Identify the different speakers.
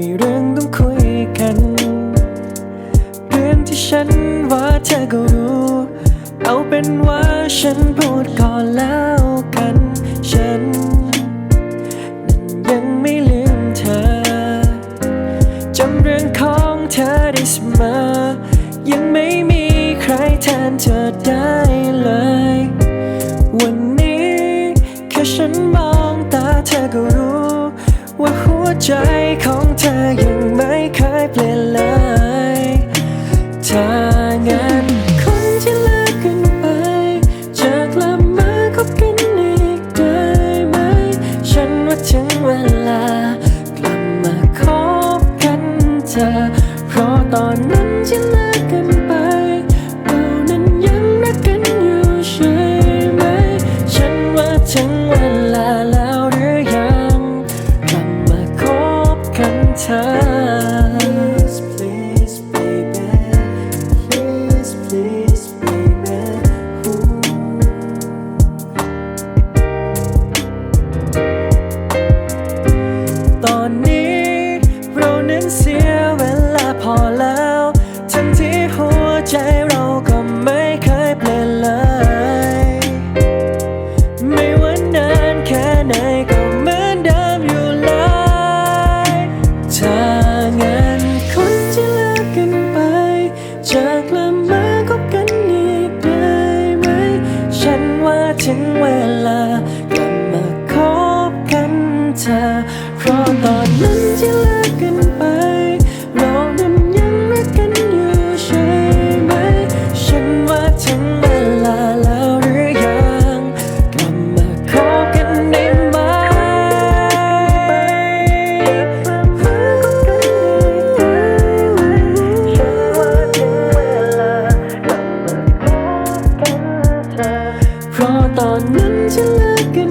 Speaker 1: มีเรื่องต้องคุยกัน เรื่องที่ฉันว่าเธอก็รู้ เอาเป็นว่าฉันพูดก่อนแล้วกัน ฉันนั้นยังไม่ลืมเธอ จำเรื่องของเธอได้เสมอยังไม่มีใครแทนเธอได้ ใจของเธอยังไม่เคยเปลี่ยนเลย กันเธอ Please please baby Please please baby Ooh ตอนนี้เรานั้นเสีย ถึงเวลากลับมาคบกันเธอ เพราะตอนนั้นที่เลิ ตอนนั้นฉันเลิกกัน